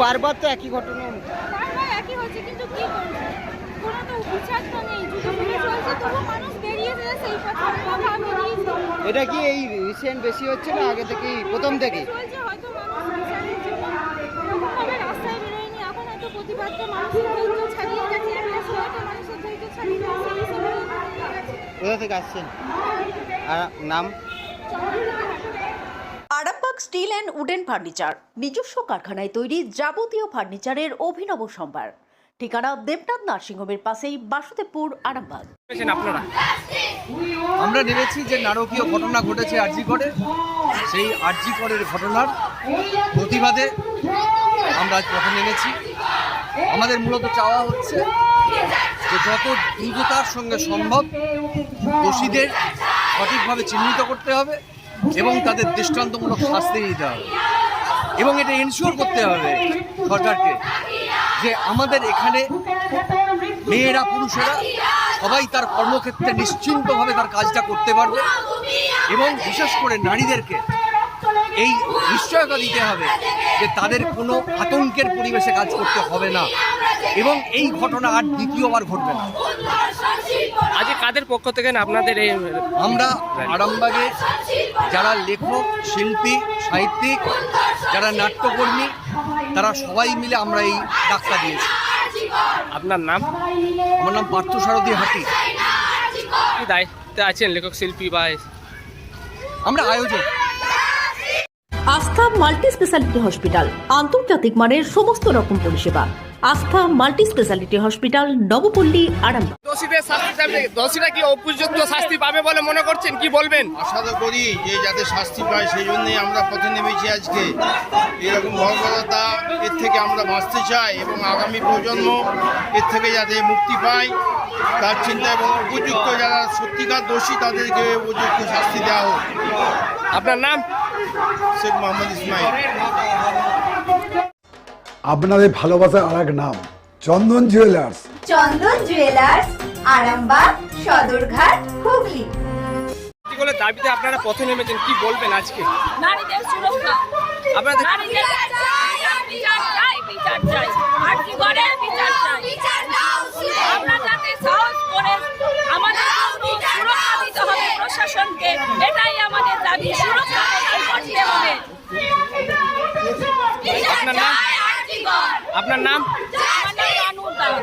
বারবার তো একই ঘটনা। একই হচ্ছে কিন্তু কি করব? কোনো তো বিচার তো নেই যুদ্ধ চলছে তবু মানুষ বেরিয়ে যাচ্ছে এই কথা কথা বেরিয়েছে এটা কি এই রিসেন্ট বেশি হচ্ছে না আগে থেকেই প্রথম থেকে চলছে হয়তো মানুষ বিচারের জন্য এরকমভাবে রাস্তায় বেরোয়নি এখন হয়তো প্রতিবাদকে মানুষের ধৈর্য ছাড়িয়ে গেছে একটা সময়তে মানুষের ধৈর্য ছাড়িয়ে গেছে এই সময় কোথা থেকে আসছেন? আর নাম? স্টিল অ্যান্ড উডেন ফার্নিচার নিজস্ব কারখানায় তৈরি যাবতীয় ফার্নিচারের অভিনব সম্ভার। ঠিকানা দেবনাথ নার্সিংহোমের পাশেই বাসুদেবপুর আরামবাগ। আপনারা? আমরা নেমেছি যে নারকীয় ঘটনা ঘটেছে আরজি করে। সেই আরজি করের ঘটনার প্রতিবাদে আমরা আজ পথে নেমেছি। আমাদের মূলত চাওয়া হচ্ছে যে যত দ্রুততার সঙ্গে সম্ভব দোষীদের সঠিকভাবে চিহ্নিত করতে হবে। এবং তাদের দৃষ্টান্তমূলক শাস্তি দিতে হবে। এবং এটা এনশিওর করতে হবে সরকারকে যে আমাদের এখানে মেয়েরা, পুরুষেরা সবাই তার কর্মক্ষেত্রে নিশ্চিন্তভাবে তার কাজটা করতে পারবে এবং বিশেষ করে নারীদেরকে এই নিশ্চয়তা দিতে হবে যে তাদের কোনো আতঙ্কের পরিবেশে কাজ করতে হবে না। এবং এই ঘটনা আর দ্বিতীয়বার ঘটবে না। আজকে কাদের পক্ষ থেকে আপনাদের এই আমরা আরামবাগে যারা লেখক শিল্পী সাহিত্যিক যারা নাট্যকর্মী তারা সবাই মিলে আমরা এই ডাক্তার দিয়েছি। আপনার নাম? আমার নাম পার্থ সারথী হাতি। কি দায়িত্বে আছেন লেখক শিল্পী বা আমরা আয়োজক। আস্থা মাল্টি স্পেশালিটি হসপিটাল আন্তর্জাতিক মানের সমস্ত রকম পরিষেবা। Astha multi speciality hospital Nabapalli Arambagh. দোষীদের শাস্তি দোষীরা কি উপযুক্ত শাস্তি পাবে বলে মনে করছেন? কি বলবেন? আশা তো করি যে যাতে শাস্তি পায় সেই জন্যই আমরা পথে নেমেছি আজকে। এরকম ভগবতা এর থেকে আমরা বাঁচতে চাই এবং আগামী প্রজন্ম এর থেকে যাতে মুক্তি পায় তার চিন্তা এবং উপযুক্ত যারা সত্যিকার দোষী তাদেরকে উপযুক্ত শাস্তি দেওয়া হোক। আপনার নাম? শেখ মোহাম্মদ ইসমাইল। আপনাদের ভালোবাসার আর এক নাম চন্দন জুয়েলার্স। চন্দন জুয়েলার্স আরামবাগ সদরঘাট হুগলি। বলে দাবিতে আপনারা পথে নেমেছেন কি বলবেন আজকে? নারীদের সুরক্ষা। আপনাদের নারীদের বিচার চাই বিচার চাই আর কি করে বিচার চাই আমরা যাতে সাহস করে আমাদের জন্য সুরক্ষা দিতে হবে প্রশাসনকে এটাই আমাদের দাবি সুরক্ষা প্রদান করতে হবে আপনার নাম? আপনার নাম আমার নাম রানুর দাস